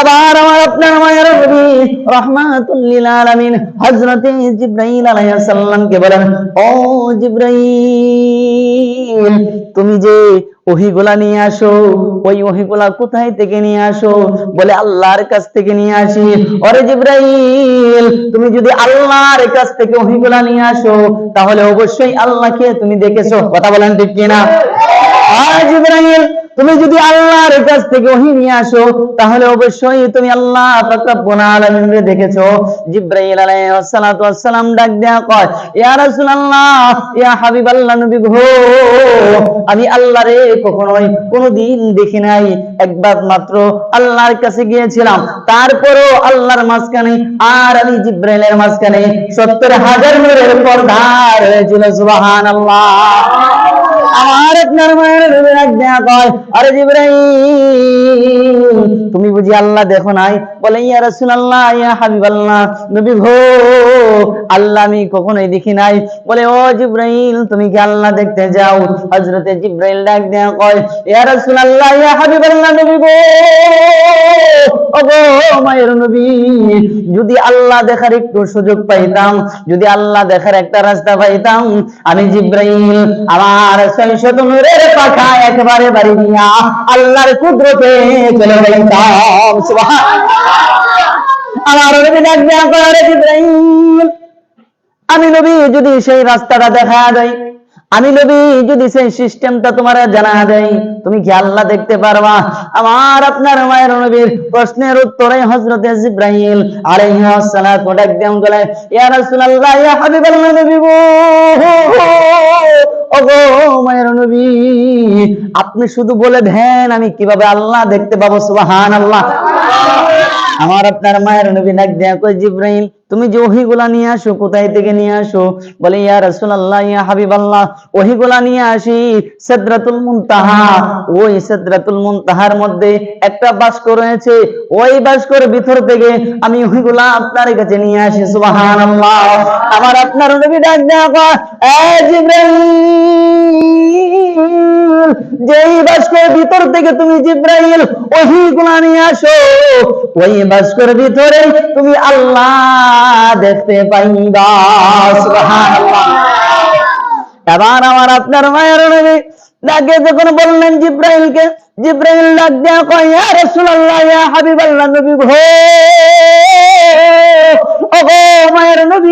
আমার আপনার মায়ের রহমাতুল্লিল আলামিন হযরতে আলাইহিস বলেন, ও তুমি যে ওহিগুলা নিয়ে আসো, ওই ওহিগুলা কোথায় থেকে নিয়ে আসো? বলে, আল্লাহর কাছ থেকে নিয়ে আসি। ওরে জিব্রাইল, তুমি যদি আল্লাহর কাছ থেকে ওহিগুলা নিয়ে আসো, তাহলে অবশ্যই আল্লাহকে তুমি দেখেছ। কথা বলেন ঠিক কিনা? জিব্রাইল, তুমি যদি আল্লাহর কাছ থেকে ওহি নিয়ে আসো, তাহলে অবশ্যই তুমি আল্লাহ আলামিনকে দেখেছ। জিব্রাইল আলাইহিস সালাতু ওয়াস সালাম ডাক দেয়া কয়, ইয়া রাসূলুল্লাহ, ইয়া হাবিবাল্লাহ নবী গো, আমি আল্লাহরে কখনোই কোনোদিন দেখি নাই। একবার মাত্র আল্লাহর কাছে গিয়েছিলাম। তারপরও আল্লাহর মাঝখানে আর আমি জিব্রাইলের মাঝখানে সত্তর হাজার নূরের পর্দা রয়েছিল, সুবহানাল্লাহ। আমার আপনার মায়ের দেয়া কয়? আরে জিব্রাইল, তুমি বুঝি আল্লাহ দেখো নাই? বলে, ইয়া রাসূলুল্লাহ, ইয়া হাবিবাল্লাহ, নবী গো, আল্লাহ আমি কখনোই দেখি নাই। বলে, ও জিব্রাইল, তুমি কি আল্লাহ দেখতে যাও? হযরতে জিব্রাইল ডাক দেয়া কয়, ইয়া রাসূলুল্লাহ, ইয়া হাবিবাল্লাহ, নবী গো ও গো মায়ের নবী, যদি আল্লাহ দেখার একটু সুযোগ পাইতাম, যদি আল্লাহ দেখার একটা রাস্তা পাইতাম, আমি জিব্রাইল, আমার পাখা একবারে বাড়ি দিয়া আল্লাহর কুদরতে চলে আমার আমি নবী যদি সেই রাস্তাটা দেখা দেয় আমি নবী যদি সেই সিস্টেমটা তোমার জানা দেয় তুমি কি আল্লাহ দেখতে পারবা? আমার আপনার মায়ের নবীর প্রশ্নের উত্তরে হযরতে জিব্রাইল আলাইহিস সালাতু ডাক দেন বলে, ইয়া রাসূলুল্লাহ, ইয়া হাবিবাল্লাহ নবী ওগো মায়ের নবী আপনি শুধু বলে দেন আমি কীভাবে আল্লাহ দেখতে পাবো? সুবহানাল্লাহ। আমার আপনার মায়ের নবী ডাক দেয়া কই জিব্রাইল, তুমি যে ওহিগুলা নিয়ে আসো, কোথায় থেকে নিয়ে আসো? বলে, ইয়া রাসূলুল্লাহ, ইয়া হাবিবাল্লাহ, ওহিগুলা নিয়ে আসি, সিদরাতুল মুনতাহা। ওই সিদরাতুল মুনতাহার মধ্যে একটা বাস্ক রয়েছে, ওই বাস্কর ভিতর থেকে আমি ওহিগুলা আপনার কাছে নিয়ে আসি, সুবহানাল্লাহ। আমার আপনার নবী ডাক দেয়া কয়, এ জিব্রাইল! যেই বাস্কের ভিতর থেকে তুমি জিব্রাইল ওহিগুলা নিয়ে আসো, ওই বাস্কের ভিতরে তুমি আল্লাহ দেখতে পাইবা। এবার আমার আপনার মায়ের নবী ডাকে যখন বললেন জিব্রাইলকে, জিব্রাইল ডাক দেয়া কয়, ইয়া রাসূলুল্লাহ, ইয়া হাবিবাল্লাহ, নবী গো, ওগো মায়ের নবী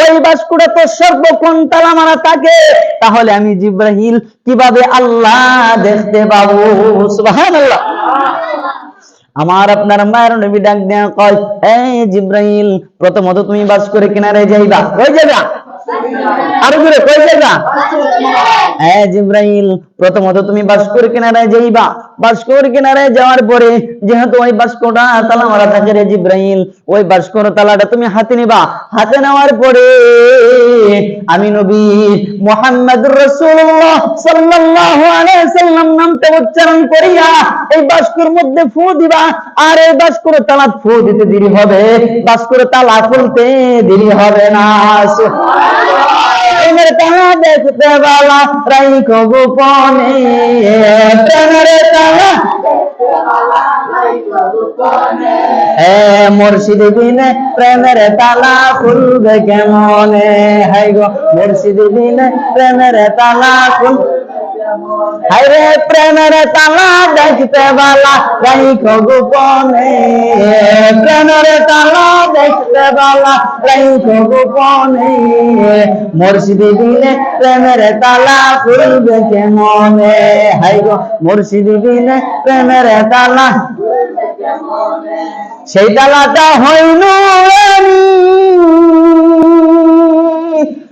ওই বাস্কুটা তো সর্বক্ষণ তালা মারা থাকে। তাহলে আমি জিব্রাহিল কীভাবে আল্লাহ দেখতে পাবো? সুবহানাল্লাহ। আমার আপনার মায়ের নবী ডাক দেয়া কয়, এই জিব্রাইল প্রথমত তুমি বাস করে কিনারে যাইবা। কই যাবা আরও জোরে, কই যাবা হ্যাঁ জিব্রাইল প্রথমত তুমি বাস্কর কিনারায় যাইবা। বাস্কর কিনারায় যাওয়ার পরে যেহেতু ওই বাস্কটা তালা মারা থাকে রে জিব্রাইল, ওই বাস্কর তালাটা তুমি হাতে নিবা। হাতে নেওয়ার পরে আমি নবী মুহাম্মদুর রাসূলুল্লাহ সাল্লাল্লাহু আলাইহি সাল্লাম নামটা উচ্চারণ করিয়া এই বাস্কর মধ্যে ফু দিবা আর এই বাস্কর তালা ফু দিতে দেরি হবে। বাস্কর তালা খুলতে দেরি হবে না। প্রেমের তালা দেখতে বালা রাইখো গোপনে প্রেমের তালা এ মুর্শিদ বিনে প্রেমের তালা খুলবে কেমনে? হাই গো মুর্শিদ বিনে প্রেমের তালা খুল হাইরে প্রেমের তালা দেখতে বালা রাইখো গোপনে। প্রেমের তালা দেখতে বালা রাইখো গোপনে। মুর্শিদ বিনে প্রেমের তালা খুলবে কেমনে? হাই গো মুর্শিদ বিনে প্রেমের তালা। সেই তালাটা হইল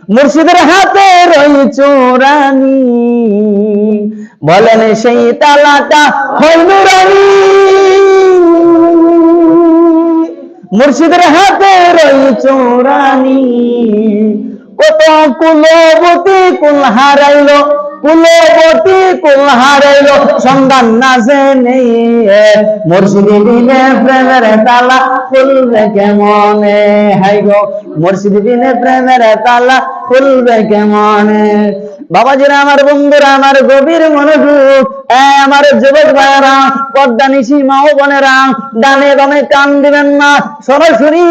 মুর্শিদের হাতে রই চোরানি বলেন সেই তালাটা হইল রানী মুর্শিদের হাতে রই চোরানি কত কুলবতী কুল হারাইলো। কুলবতী কুল হারাইলো সন্ধান না জেনে মুর্শিদি দিনে প্রেমের তালা খুলবে কেমনে? হাই গো, মুর্শিদি দিনে প্রেমের তালা খুলবে কেমনে? বাবাজিরা, আমার বন্ধুরা, আমার গভীর মনোযোগ। আমার যুবক ভাইয়েরা পর্দা নিশি মা ও বোনেরা, ডানে বামে কান দিবেন না সরাসরি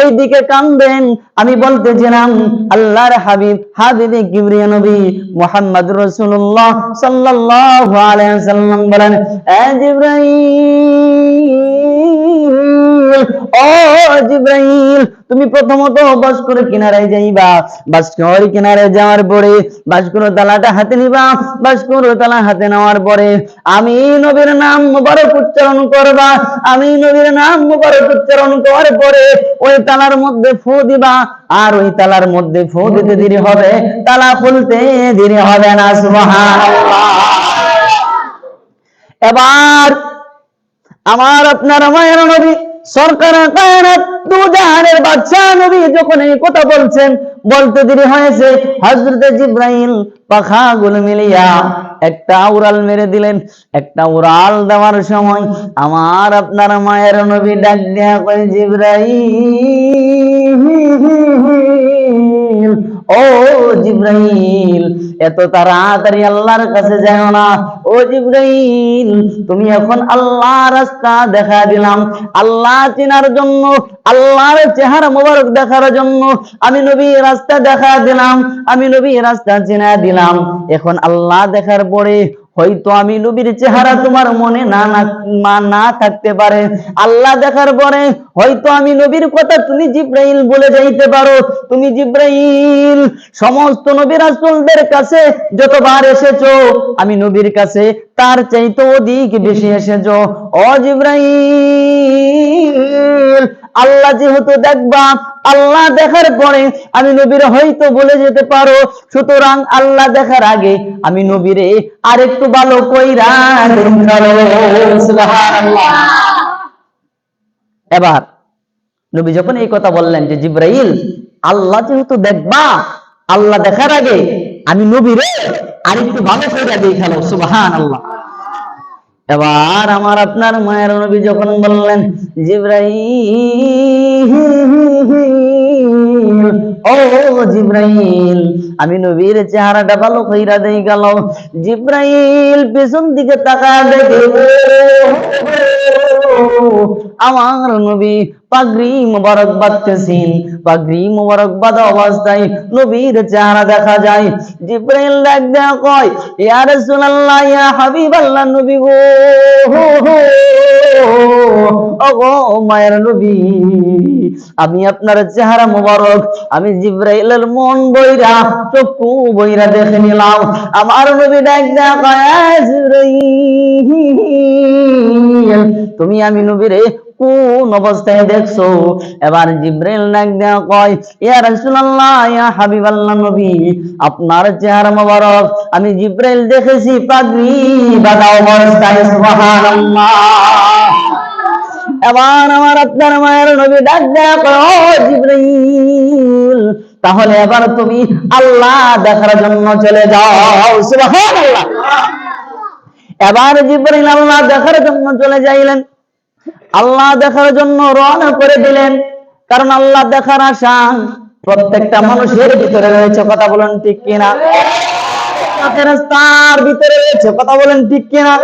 এই দিকে কানবেন আমি বলতেছিলাম, আল্লাহর হাবিব, হাবিবে কিবরিয়া নবী মুহাম্মদ রাসূলুল্লাহ সাল্লাল্লাহু আলাইহি ওয়াসাল্লাম বলেন, এ ও তুমি প্রথমত যাইবা যাওয়ার পরে তালাটা হাতে নিবা তালা হাতে নেওয়ার পরে আমি নবীর নাম উচ্চারণ করবা, আমি নবীর নাম উচ্চারণ করার পরে ওই তালার মধ্যে ফু দিবা, আর ওই তালার মধ্যে ফু দিতে দেরি হবে, তালা খুলতে দেরি হবে না এবার আমার আপনার মায়ের নবী সরকার জাহানের বাদশা নবী যখন এই কথা বলছেন, বলতে দেরি হয়েছে, হযরত জিব্রাহিম পাখা গুলো মিলিয়া একটা উড়াল মেরে দিলেন। একটা উড়াল দেওয়ার সময় আমার আপনার মায়ের নবী ডাক দেয়া কয় ও জিব্রাইল, এত তাড়াতাড়ি আল্লাহর কাছে যাও না। ও জিব্রাইল, তুমি এখন আল্লাহ রাস্তা দেখা দিলাম। আল্লাহ চেনার জন্য, আল্লাহর চেহারা মোবারক দেখার জন্য আমি নবী রাস্তা দেখা দিলাম, আমি নবী রাস্তা চেনা দিলাম। এখন আল্লাহ দেখার পরে হয়তো আমি নবীর চেহারা তোমার মনে না না না থাকতে পারে। আল্লাহ দেখার পরে হয়তো আমি নবীর কথা তুমি জিব্রাইল বলে যাইতে পারো। তুমি জিব্রাইল, সমস্ত নবী রাসূলদের কাছে যতবার এসেছ, আমি নবীর কাছে তার চাইতে অধিক বেশি এসেছ। ও জিব্রাইল আল্লাহ যেহেতু দেখবা, আল্লাহ দেখার পরে আমি নবীর হয়তো বলে যেতে পারো। সুতরাং আল্লাহ দেখার আগে আমি নবীরে আরেকটু ভালো কইরা এবার নবী যখন এই কথা বললেন যে জিব্রাইল, আল্লাহ যেহেতু দেখবা, আল্লাহ দেখার আগে আমি নবীরে আর একটু ভালো কইরা দেখাল সুবহান আল্লাহ এবার আমার আপনার মায়ের নবী যখন বললেন, জিব্রাইল, ও জিব্রাইল, আমি নবীর চেহারাটা ভালো কইরা দেই গেল জিব্রাইল, পেছন দিকে তাকা দেখে আমার নবী পাগড়ি মোবারক বাঁধতেছেন। পাগড়ি মোবারক বাঁধা অবস্থায় নবীর চেহারা দেখা যায়। জিব্রাইল ডাক দেয়া কয়, ইয়া রাসূলুল্লাহ, ইয়া হাবিবাল্লাহ নবী গো ওগো মায়ের নবী, আমি আপনার চেহারা মোবারক, আমি জিব্রাইলের মন বইরা, চক্ষু বইরা দেখে নিলাম। আমার নবী ডাক দেয়া কয় জিব্রাইল, তুমি আমি নবীরে কোন অবস্থায় দেখছ? এবার জিব্রাইল ডাক দেয়া কয়, ইয়া রাসূলুল্লাহ, ইয়া হাবিবাল্লাহ নবী, আপনার চেহারা মোবারক, আমি জিব্রাইল দেখেছি, পাগড়ি বাঁধা অবস্থায়, সুবহানাল্লাহ। এবার আমার আপনার মায়ের নবী ডাক দেয়া কয়, ও জিব্রাইল, তাহলে এবার তুমি আল্লাহ দেখার জন্য চলে যাও, সুবহানাল্লাহ। এবার জিব্রাইল আল্লাহ দেখার জন্য চলে যাইলেন। আল্লাহ দেখার জন্য রওনা করে দিলেন। কারণ আল্লাহ দেখার আশা, প্রত্যেকটা মানুষের ভিতরে রয়েছে, কথা বলেন ঠিক কিনা? ফেরেশতার ভিতরে রয়েছে, কথা বলেন ঠিক কিনা?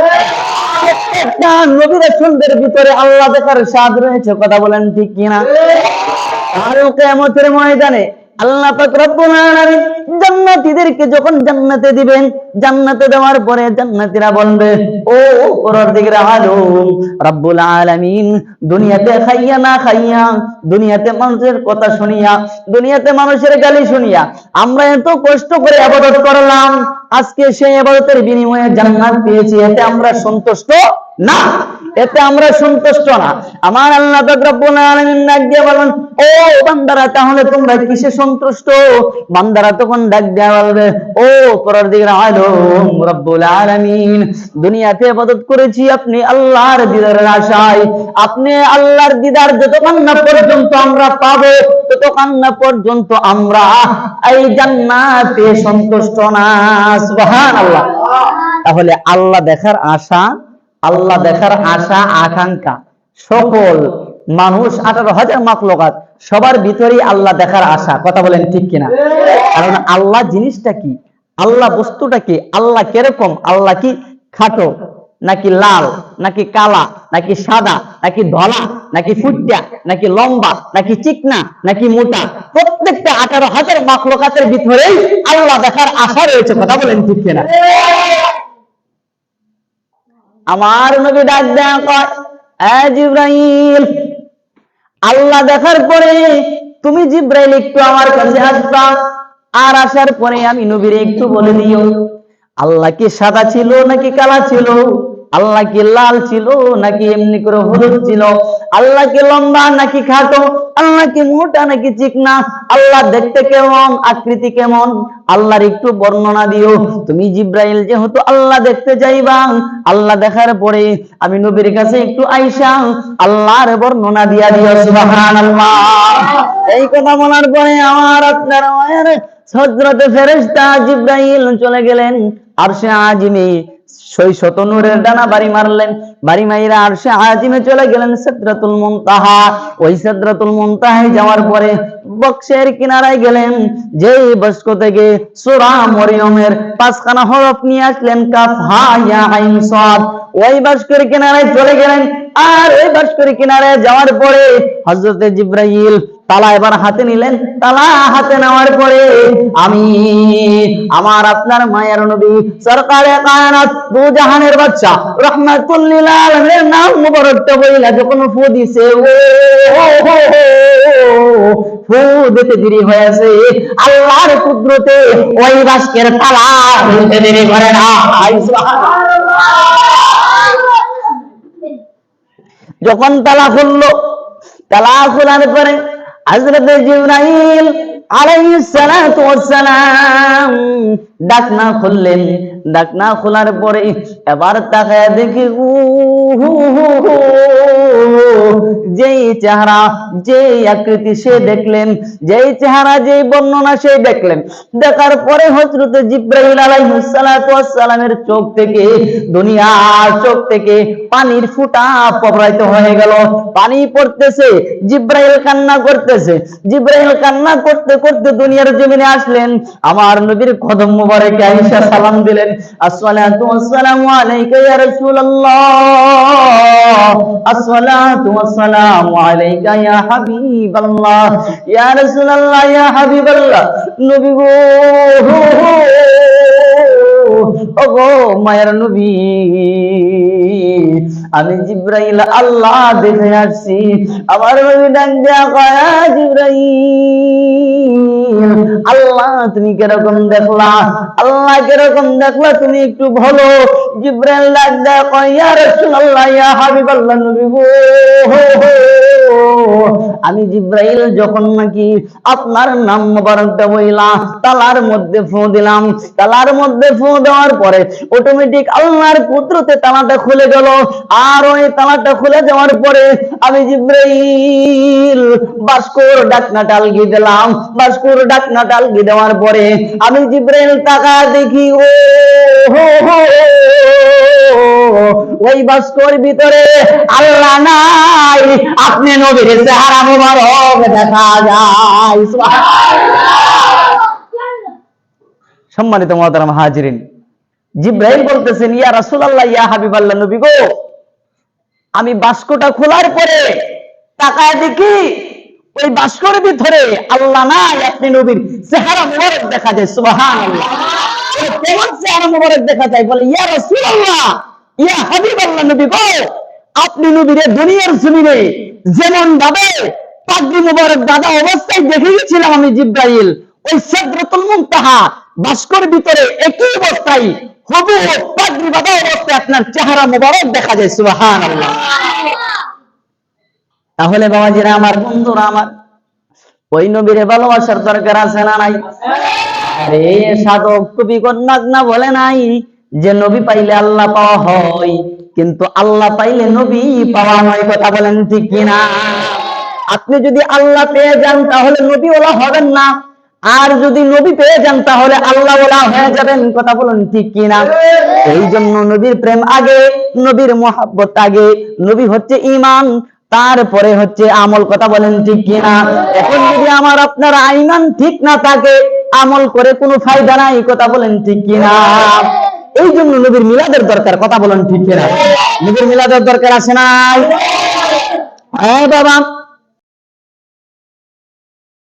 আল্লাহ দেখার স্বাদ রয়েছে, কথা বলেন ঠিক কিনা? আর ময়দানে ও দুনিয়াতে খাইয়া না খাইয়া, দুনিয়াতে মানুষের কথা শুনিয়া, দুনিয়াতে মানুষের গালি শুনিয়া, আমরা এত কষ্ট করে আবাদত করলাম আজকে সেই আবাদতের বিনিময়ে জান্নাত পেয়েছি, এতে আমরা সন্তুষ্ট না। এতে আমরা সন্তুষ্ট না। আমার আল্লাহ বলেন ও বান্দারা, তাহলে তোমরা কিসে সন্তুষ্ট? বান্দারা তখন ডাক দিয়ে বলবে, ও পরদিকের আলম রব্বুল আলামিন, দুনিয়াতে ইবাদত করেছি আপনি আল্লাহর দিদারের আশায়। আপনি আল্লাহর দিদার যতক্ষণ না পর্যন্ত আমরা পাবো ততক্ষণ পর্যন্ত আমরা এই জান্নাতে সন্তুষ্ট না, সুবহানাল্লাহ। তাহলে আল্লাহ দেখার আশা, আল্লাহ দেখার আশা, আকাঙ্ক্ষা, সকল মানুষ, আঠারো হাজার মাকলকাত সবার ভিতরেই আল্লাহ দেখার আশা। কথা বলেন ঠিক কিনা? কারণ আল্লাহ জিনিসটা কি? আল্লাহ বস্তুটা কি? আল্লাহ কীরকম? আল্লাহ কি খাটো, নাকি লাল, নাকি কালা, নাকি সাদা, নাকি ধলা? নাকি ফুটটা, নাকি লম্বা, নাকি চিকনা, নাকি মোটা? প্রত্যেকটা আঠারো হাজার মাখলকাতের ভিতরেই আল্লাহ দেখার আশা রয়েছে, কথা বলেন ঠিক কিনা? আমার নবী ডাক দেয়া কয়, "এ জিব্রাইল, আল্লাহ দেখার পরে তুমি জিব্রাইল একটু আমার কাছে আসবা, আর আসার পরে আমি নবীরে একটু বলে দিও। আল্লাহ কি সাদা ছিল নাকি কালা ছিল? আল্লাহ কি লাল ছিল নাকি এমনি করে হলুদ ছিল? আল্লাহ কি লম্বা নাকি খাটো? আল্লাহ কি মোটা নাকি চিকনা? আল্লাহ দেখতে কেমন? আকৃতি কেমন? আল্লাহর একটু বর্ণনা দিও। তুমি জিব্রাইল যেহেতু আল্লাহ দেখতে যাইবা, আল্লাহ দেখার পরে আমি নবীর কাছে একটু আইসা, আল্লাহর বর্ণনা দিয়া দিও এই কথা বলার পরে আমার আপনার মায়ের হযরতে ফেরেশতা জিব্রাইল চলে গেলেন আরশে আজিমে। বাড়ি মারলেন, বাড়ি মাইরা আরশে আজিমে চলে গেলেন সিদরাতুল মুনতাহা। ওই সিদরাতুল মুনতাহায় যাওয়ার পরে বক্সের কিনারায় গেলেন বস্ক থেকে মরিয়মের পাঁচখানা হরফ নিয়ে আসলেন, কাফ, হা, ইয়া, আইন ওই বাস্কের কিনারায় চলে গেলেন, আর ওই বাস্কের কিনারায় যাওয়ার পরে হযরতে জিব্রাইল তালা এবার হাতে নিলেন। তালা হাতে নেওয়ার পরে আমি, আমার আপনার মায়ের নবী সরকারে কায়নাত দু জাহানের বাচ্চা রহমাতুল্লিল নাম মুবারকটা বইলা যখন ফু দিছে, ও ফু দিতে দেরি হয়েছে। আল্লাহর কুদরতে ওই তালা দেরি করে না। যখন তালা খুললো, তালা খোলার পরে সালাতু ওয়াসসালাম ডাকনা খুললেন। ডাকনা খোলার পরে এবার তাকায় দেখি যেই চেহারা, যেই আকৃতি সে দেখলেন, যেই চেহারা, যেই বর্ণনা সে দেখলেন, দেখার পরে হযরত জিব্রাইল আলাইহিস সালাতু চোখ থেকে, দুনিয়ার চোখ থেকে পানির ফুটা প্রবাহিত হয়ে গেল। পানি পড়তেছে, জিব্রাইল কান্না করতেছে, জিব্রাইল কান্না করতে করতে করতে দুনিয়ার জমিনে আসলেন। আমার নবীর কদম মুবারকে আয়েশা সালাম দিলেন। আসসালাতু আসসালামু আলাইকা ইয়া রাসূলুল্লাহ। আসসালাতু আসসালামু আলাইকা ইয়া হাবিবাল্লাহ। ইয়া রাসূলুল্লাহ, ইয়া হাবিবাল্লাহ। নবী গো আমি জিব্রাইল আল্লাহ দেখে আসছি। আমার জিব্রাইল, আল্লাহ তুমি কীরকম দেখলা? আল্লাহ কীরকম দেখলা? তুমি একটু বলো। জিব্রাইল ডাক ইয়া নবী গো আমি জিব্রাইল যখন নাকি আপনার নাম মোবারকটা বইলা, তালার মধ্যে ফু দিলাম। তালার মধ্যে ফু দেওয়ার পরে অটোমেটিক আল্লাহর কুদরতে তালাটা খুলে গেল। আর ওই তালাটা খুলে যাওয়ার পরে আমি জিব্রাইল বাস্কোর ডাকনা টালগি দিলাম। বাস্কোর ডাকনা টালগি দেওয়ার পরে আমি জিব্রাইল টাকা দেখি, ও হো হো ওই বাস্কর ভিতরে আল্লাহ নাই। আপনি নবীর চেহারা মুবারক দেখা যায়। সম্মানিত মহতারাম হাজিরিন। জিব্রাইল বলতেছেন, ইয়া রাসূলুল্লাহ, ইয়া হাবিবাল্লাহ নবী গো, আমি বাস্কটা খোলার পরে তাকায় দেখি ওই বাস্কর ভিতরে আল্লাহ নাই আপনি নবীর চেহারা মুবারক দেখা যায় কেমন চেহারা মুবারক দেখা যায়, বলে, ইয়া রাসূলুল্লাহ, ইয়া হাবিবাল্লাহ নবী গো, আপনি নবীরে দুনিয়ার জমিনে যেমন ভাবে পাগড়ি মুবারক দাদা অবস্থায় দেখে গেছিলাম আমি জিব্রাইল ওই সিদরাতুল মুনতাহা বাস্কর ভিতরে একই অবস্থায় হবু পাগড়ি বাঁধা অবস্থায় আপনার চেহারা মুবারক দেখা যায়, সুবহানাল্লাহ। তাহলে বাবাজিরা আমার, বন্ধুরা আমার, ওই নবীরে ভালোবাসার দরকার আছে না নাই? আরে সাধক কবি কন্যাক না বলে নাই যে নবী পাইলে আল্লাহ পাওয়া হয়, কিন্তু আল্লাহ পাইলে নবী পাওয়া হয় কথা বলেন ঠিক কিনা? আপনি যদি আল্লাহ পেয়ে যান, তাহলে নবী ওলা হবেন না। আর যদি নবী পেয়ে যান, তাহলে আল্লাহ হয়ে যাবেন কথা বলেন, ঠিক কিনা এই জন্য নবীর প্রেম আগে, নবীর মোহাব্বত আগে। নবী হচ্ছে ইমান তারপরে হচ্ছে আমল, কথা বলেন, ঠিক কিনা এখন যদি আমার আপনার আইমান ঠিক না থাকে, আমল করে কোনো ফায়দা নাই, কথা বলেন, ঠিক কিনা এই জন্য নবীর মিলাদের দরকার, কথা বলেন, ঠিক কিনা নবীর মিলাদের দরকার আছে না হ্যাঁ বাবা।